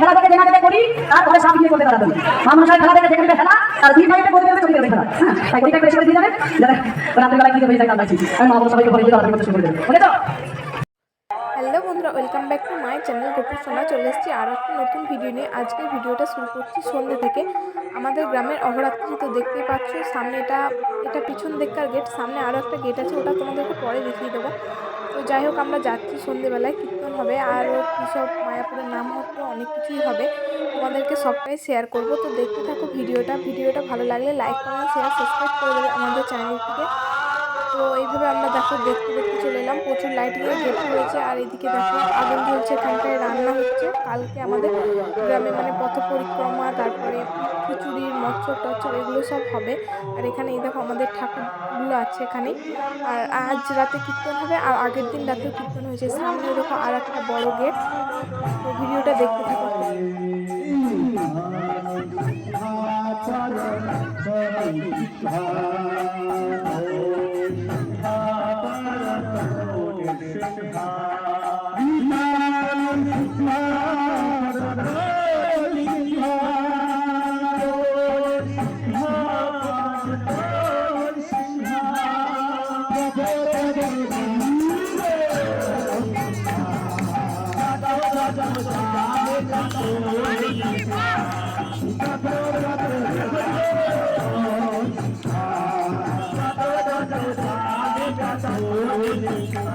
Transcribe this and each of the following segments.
খেলা দেখা দেখে করি করতে খেলা দেখে খেলা আর ভাইকে করতে করতে চলে যাবে। খেলা তাই করে রাত্রিবেলা কি মামন সবাইকে শুরু করে হ্যালো বন্ধুরা, welcome back to my channel Gopur Sona. চলে এসেছি আর একটা নতুন ভিডিও নিয়ে। আজকের ভিডিওটা শুরু করছি সন্ধ্যে থেকে। আমাদের গ্রামের অহরাত্রি তো দেখতেই পাচ্ছ, সামনে এটা এটা পিছন দিককার গেট সামনে আরও একটা গেট আছে, ওটা তোমাদেরকে পরে দেখিয়ে দেবো। তো যাই হোক, আমরা যাচ্ছি সন্ধেবেলায়, কীর্তন হবে, আর কী সব মায়াপুরের নাম হতো অনেক কিছুই হবে। তোমাদেরকে সবটাই শেয়ার করব। তো দেখতে থাকো ভিডিওটা। ভিডিওটা ভালো লাগলে লাইক কমেন্ট শেয়ার সাবস্ক্রাইব করে দেবে আমাদের চ্যানেলটিকে তো এইভাবে আমরা দেখো দেখতে দেখতে চলে এলাম। প্রচুর লাইটিংয়ের গেট রয়েছে আর এদিকে দেখো আগুন জ্বলছে, এখানটায় রান্না হচ্ছে। কালকে আমাদের গ্রামে মানে পথ পরিক্রমা তারপরে খিচুড়ির মৎস্য টৎস এগুলো সব হবে। আর এখানে এই দেখো আমাদের ঠাকুরগুলো আছে এখানে। আর আজ রাতে কীর্তন হবে আর আগের দিন রাতেও কীর্তন হয়েছে। সামনে দেখো আর একটা বড় গেট ভিডিওটা দেখতে থাকো।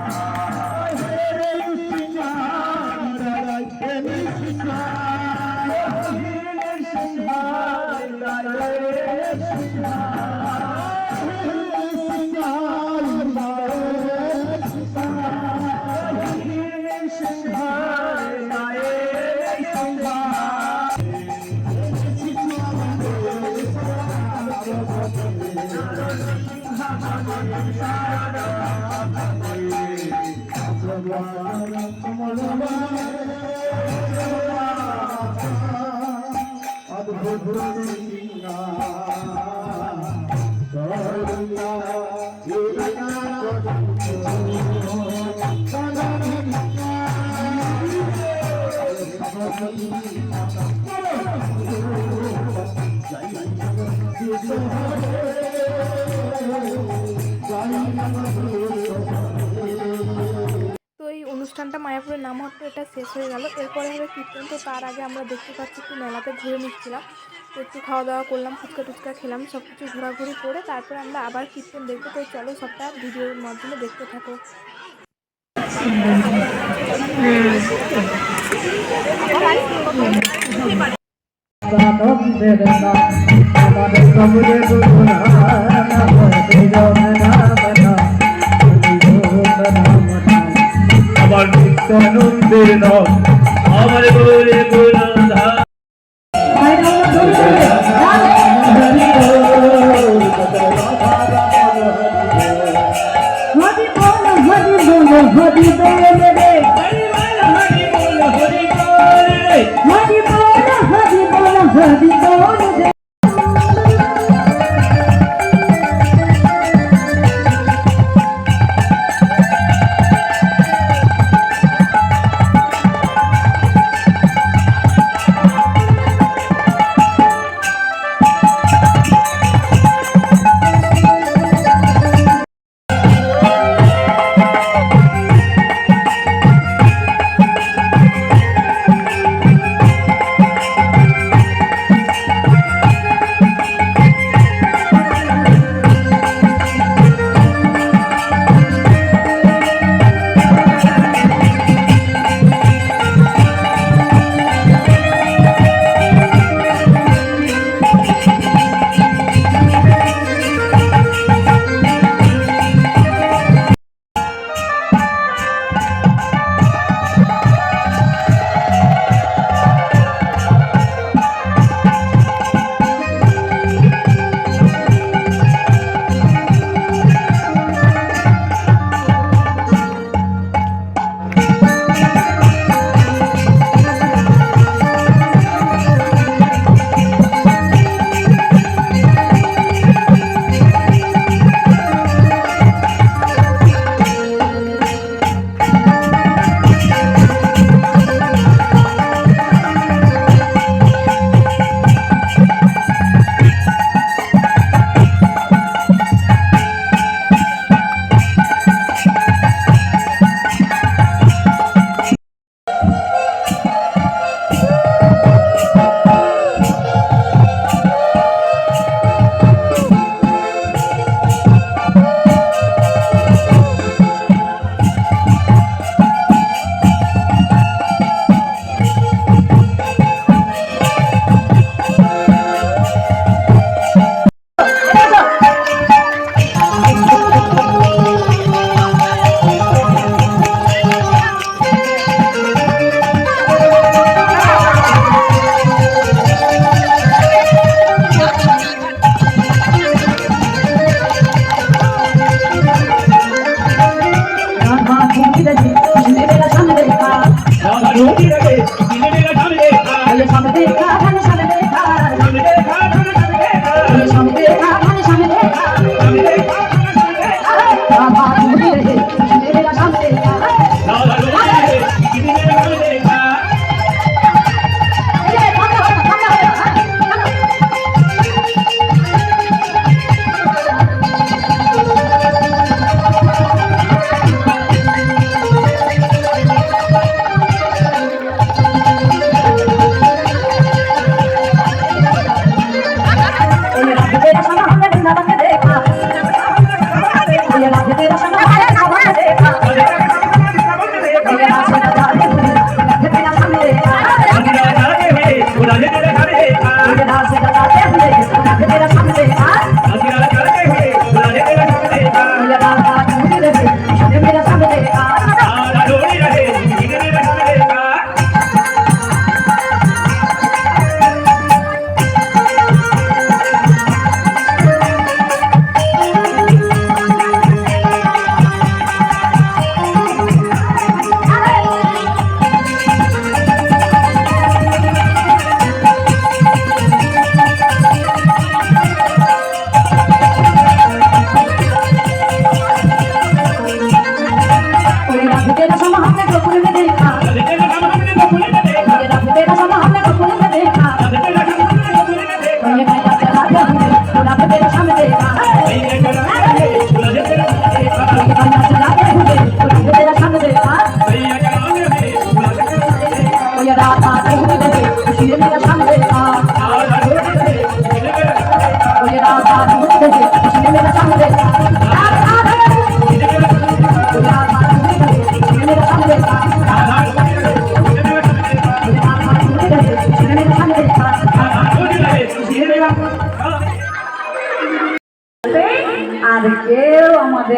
তো এই অনুষ্ঠানটা মায়াপুরের নাম হতো এটা শেষ হয়ে গেল। এরপরে হবে কীর্তন, তো তার আগে আমরা দেখতে পাচ্ছি একটু মেলাতে ঘুরে নিচ্ছিলাম। একটু খাওয়া দাওয়া করলাম, ফুচকা টুচকা খেলাম সব কিছু ঘোরাঘুরি করে তারপরে আমরা আবার কীর্তন দেখতে তো চলো সবটা ভিডিওর মাধ্যমে দেখতে থাকো। আমার গুণা নাম। হরি বল হরি বল হরি বল you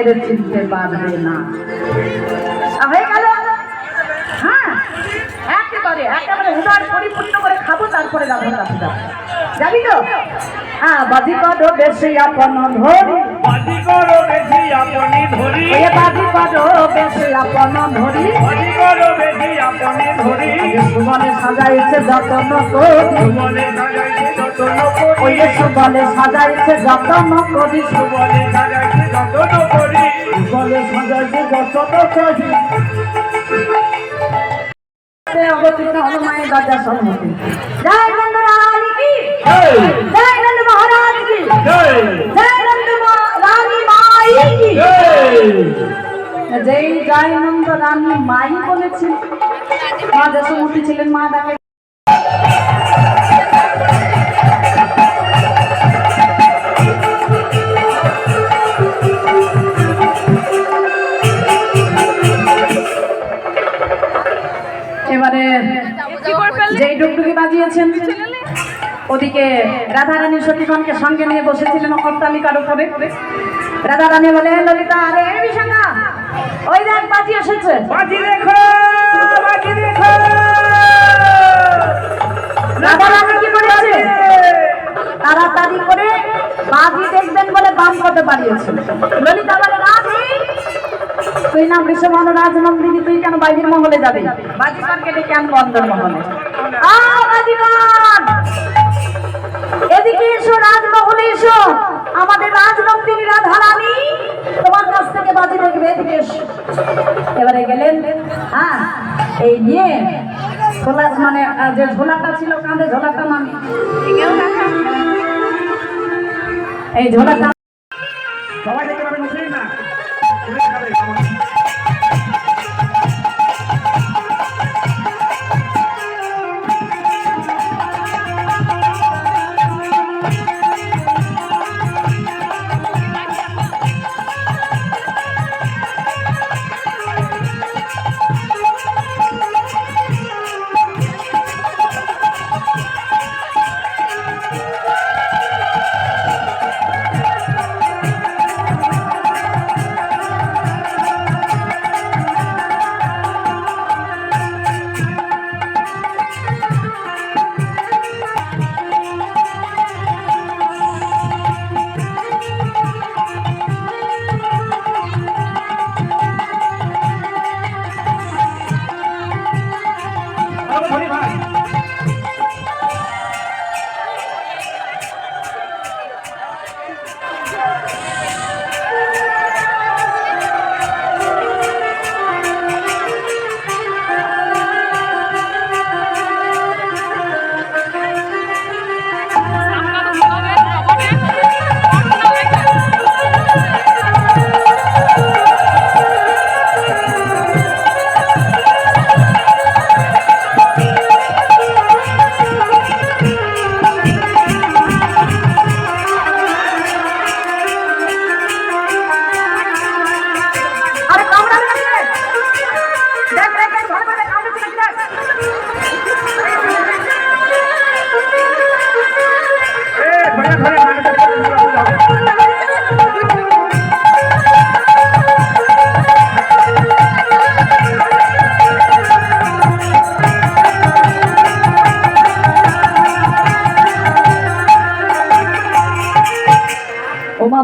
আমাদের চিনতে পারবে না। হয়ে গেল? হ্যাঁ একেবারে একেবারে উদার পরিপূর্ণ করে খাব তারপরে যাব কাছে যাব তো? হ্যাঁ বাজি পাডো বেশি আপন ধরি। বাজি করো বেশি আপনি ধরি। বাজি বেশি আপন ধরি। বাজি করো সুবলে সাজাইছে যতন করি। সাজাইছে যতন ওই সুবলে সাজাইছে যতন করি। বলে সাজাইছে যতন করি। সুবলে সাজাইছে যতন করি। অবতীর্ণ হনুমানের দরজা সম্মুখে জয় নন্দ রানী কি? জয়। নন্দ মহারাজ কি? জয়। জয় নন্দ রানী মাই কি? জয়। যেই জয় নন্দ রানী মাই বলেছেন মা যশোমতী ছিলেন মা ডাকে এবারে যেই ডুগডুগি বাজিয়েছেন ওদিকে রাধারানী সতীগণকে সঙ্গে নিয়ে বসেছিলেন অট্টালিকার উপরে। রাধারানী বলে ললিতা আরে বিশাখা ওই দেখ বাজি এসেছে। বাজি দেখো বাজি দেখো। রাধারানী কি করেছে? তাড়াতাড়ি করে বাজি দেখবেন বলে বাম করতে পারিয়েছে ললিতা বলে রাধি তুই না বৃষভান রাজনন্দিনী তুই কেন বাইরের মহলে যাবি? বাজিকার কেটে কেন বন্দর মহলে আ বাজিকার এদিকে এসো, রাজমহলে এসো। আমাদের রাজনন্দিনী রাধারানী তোমার কাছ থেকে বাজি দেখবে এদিকে এসো। এবারে গেলেন। হ্যাঁ এই নিয়ে ঝোলা মানে যে ঝোলাটা ছিল, কাঁধে ঝোলাটা নামে। এই ঝোলাটা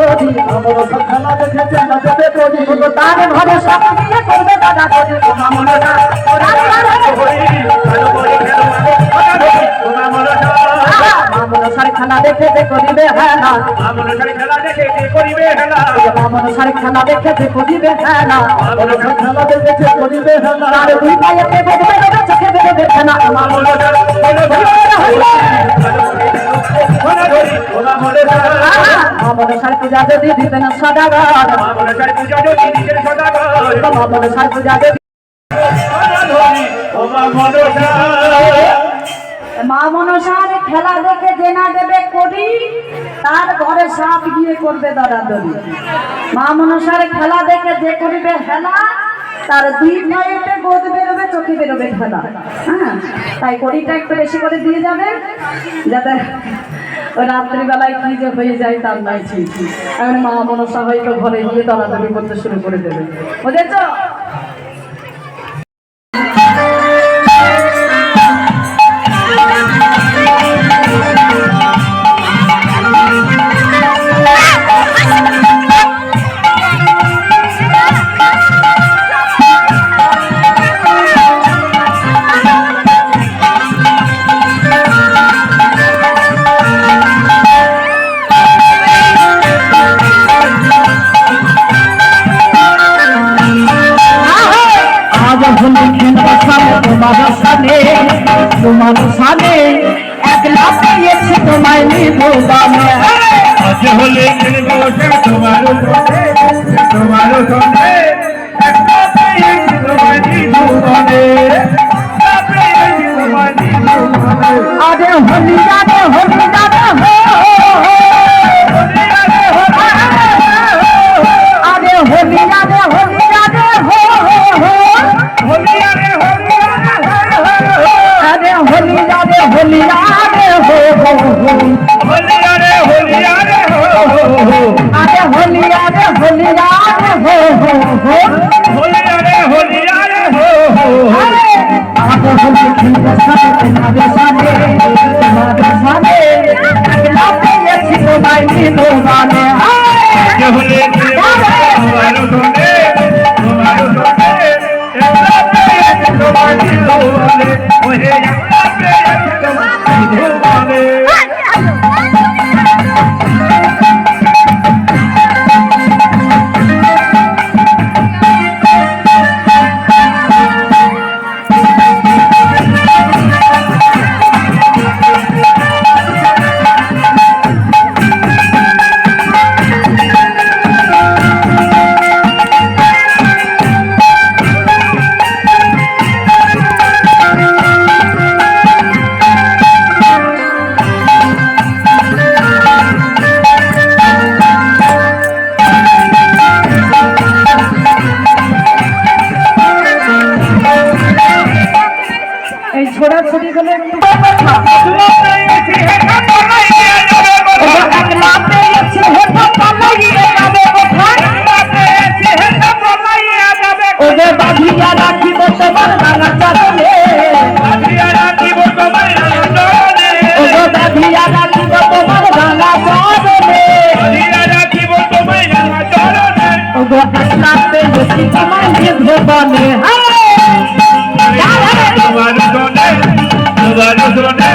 করি তার ভরসা দিয়ে করবে দাদা করি ওমা মনসা আহা মা মনসার খেলা দেখে যে করিবে হ্যাঁ না করিবে হেলা মা মনসার দেখে যে করিবে হ্যাঁ না মনসার দেখে যে করিবে হ্যাঁ না আর দুই পায়েতে বেঁধে বেঁধে চোখে বেঁধে দেখে না মা মা মনসার খেলা দেখে যে না দেবে করি তার ঘরে সাপ গিয়ে করবে দরাদরি মা মনসার খেলা দেখে যে করিবে হেলা তার দুই পায়েতে গোদ বেরোবে চোখে বেরোবে খেলা হ্যাঁ তাই কড়িটা একটু বেশি করে দিয়ে যাবে, যাতে রাত্রিবেলায় কি যে হয়ে যায় তার নাই ঠিক এখন মা মনসা হয়তো ঘরে গিয়ে দরাদরি করতে শুরু করে দেবে। বুঝেছ? তোমার সানে তোমার সামনে একলা পেয়েছি তোমায় নিবো গানে আজ হলে খেলব তোমার সঙ্গে তোমার সঙ্গে একলা পেয়েছি তোমায় জীবনে একটা যে বাঁধিয়া রাখিব তোমার রাঙা চরণে বাঁধিয়া রাখিব তোমার রাঙা চরণে ও গো বাঁধিয়া রাখিব তোমার রাঙা চরণে বাঁধিয়া রাখিব তোমার রাঙা চরণে ও গো আশাতে বসি তোমার ভবনে হায়! তোমার চরণে তোমার চরণে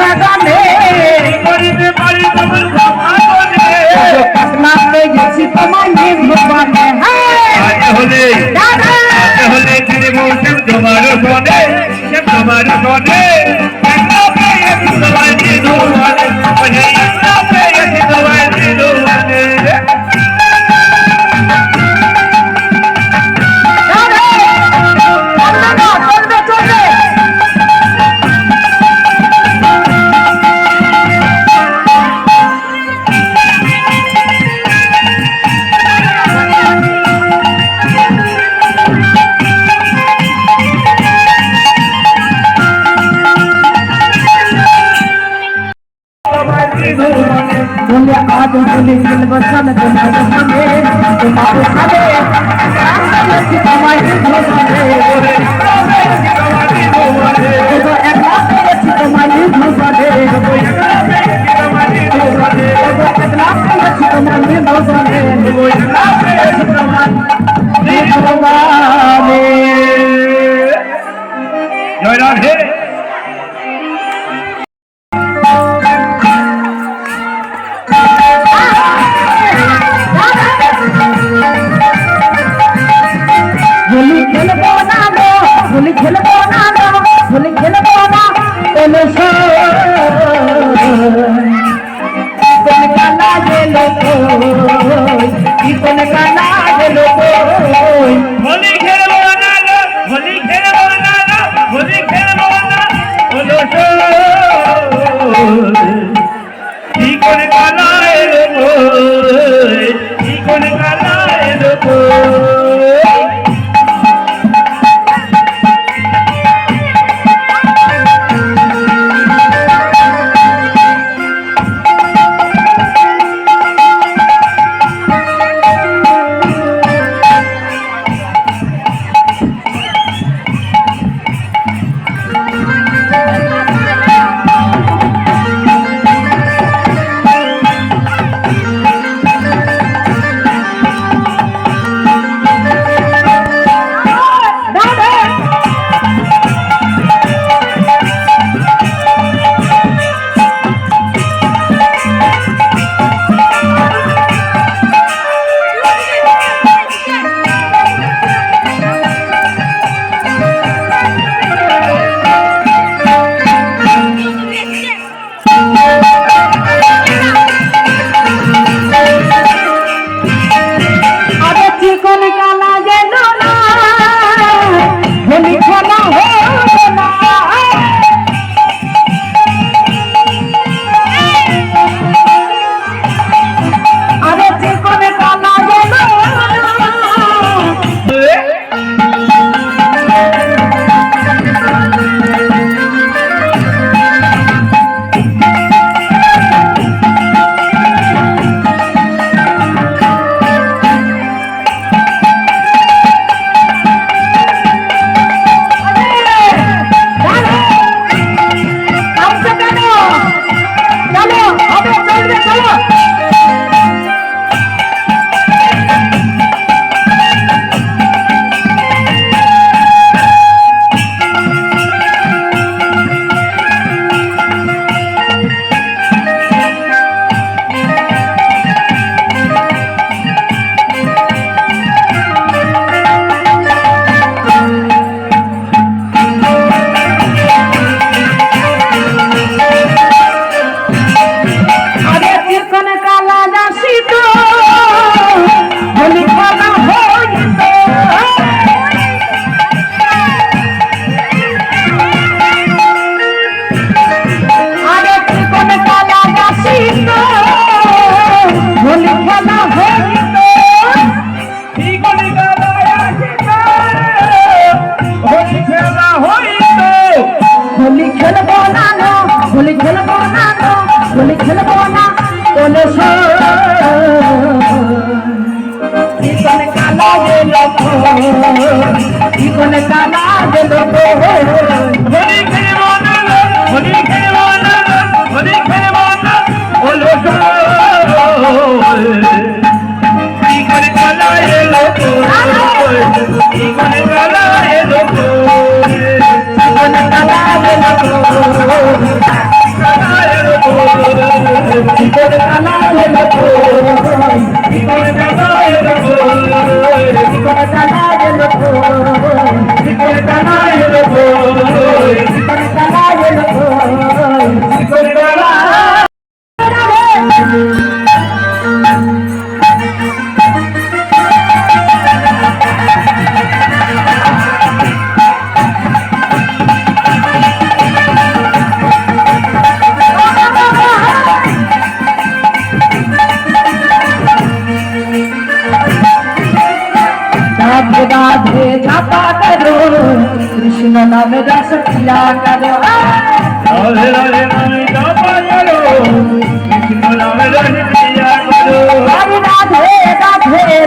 বাগানে গরিবে বাড়ি তোমার বাগানে পাতলা হয়ে গেছি তোমার বাগানে হলে হলে তোমার বলে আজ বলে খেলব সন তোমার সঙ্গে তোমার সঙ্গে তোমার Right on here.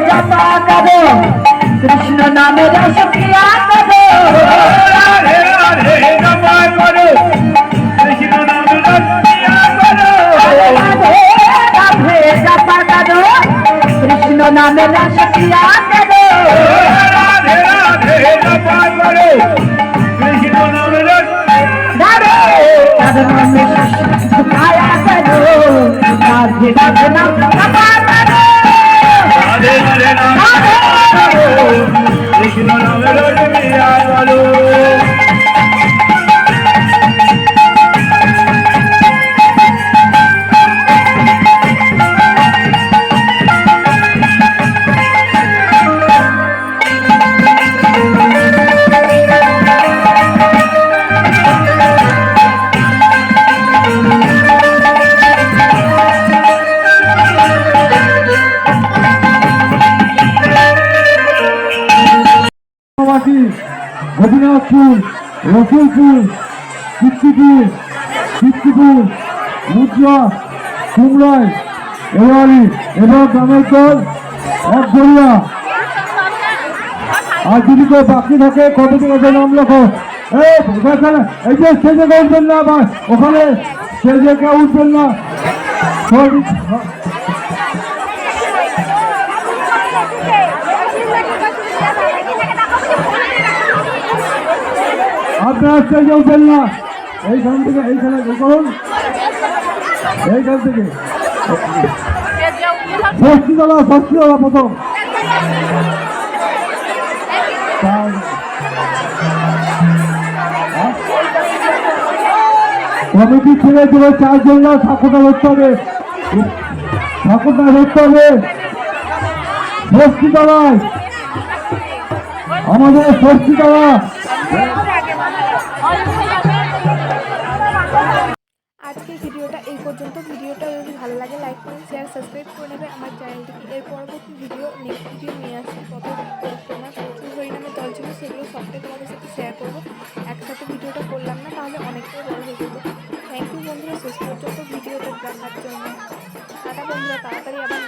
जपा करो कृष्ण नाम रस पिया करो राधे राधे जपा करो कृष्ण नाम रस पिया करो राधे राधे जपा करो कृष्ण नाम रस पिया करो राधे राधे जपा करो कृष्ण नाम रस राधे राधे झुकाया करो राधे राधे नाम কৃষ্ণ নামে রাধে প্রিয়া করো গোপীনাথপুর রসুলপুর কীর্তিপুর কীর্তিপুর মুদ্রা কুমড়াই এবারি এবং দল অধরিয়া আর যদি কেউ বাকি থাকে কত থেকে নাম লেখো। এই যে স্টেজে উঠবেন না বা ওখানে স্টেজে কেউ উঠবেন না। সব- আপনারা স্টেজে উঠবেন না। এইখান থেকে, এইখানে করুন এইখান থেকে। ষষ্ঠীতলা ষষ্ঠীতলা প্রথম তার- হ্যাঁ? কমিটি ছেড়ে দেবে চারজন না, ঠাকুরটা ধরতে হবে। ঠাকুরটা ধরতে হবে। ষষ্ঠীতলায় আমাদের ষষ্ঠীতলা আজকের পর্যন্ত ভিডিওটা যদি ভালো লাগে লাইক করে শেয়ার সাবস্ক্রাইব করে নেবে। আমার চ্যানেলটিকে এর পরবর্তী ভিডিও নেক্সট ভিডিও নিয়ে আসছি। কত তোমার প্রচুর হরিনামে দল ছিল, সেগুলো সবটাই তোমাদের সাথে শেয়ার করব। একসাথে ভিডিওটা করলাম না, তাহলে অনেকটাই বড় হয়ে যেত। থ্যাংক ইউ বন্ধুরা, শেষ পর্যন্ত ভিডিওটা দেখার জন্য। টাটা বন্ধুরা, তাড়াতাড়ি আবার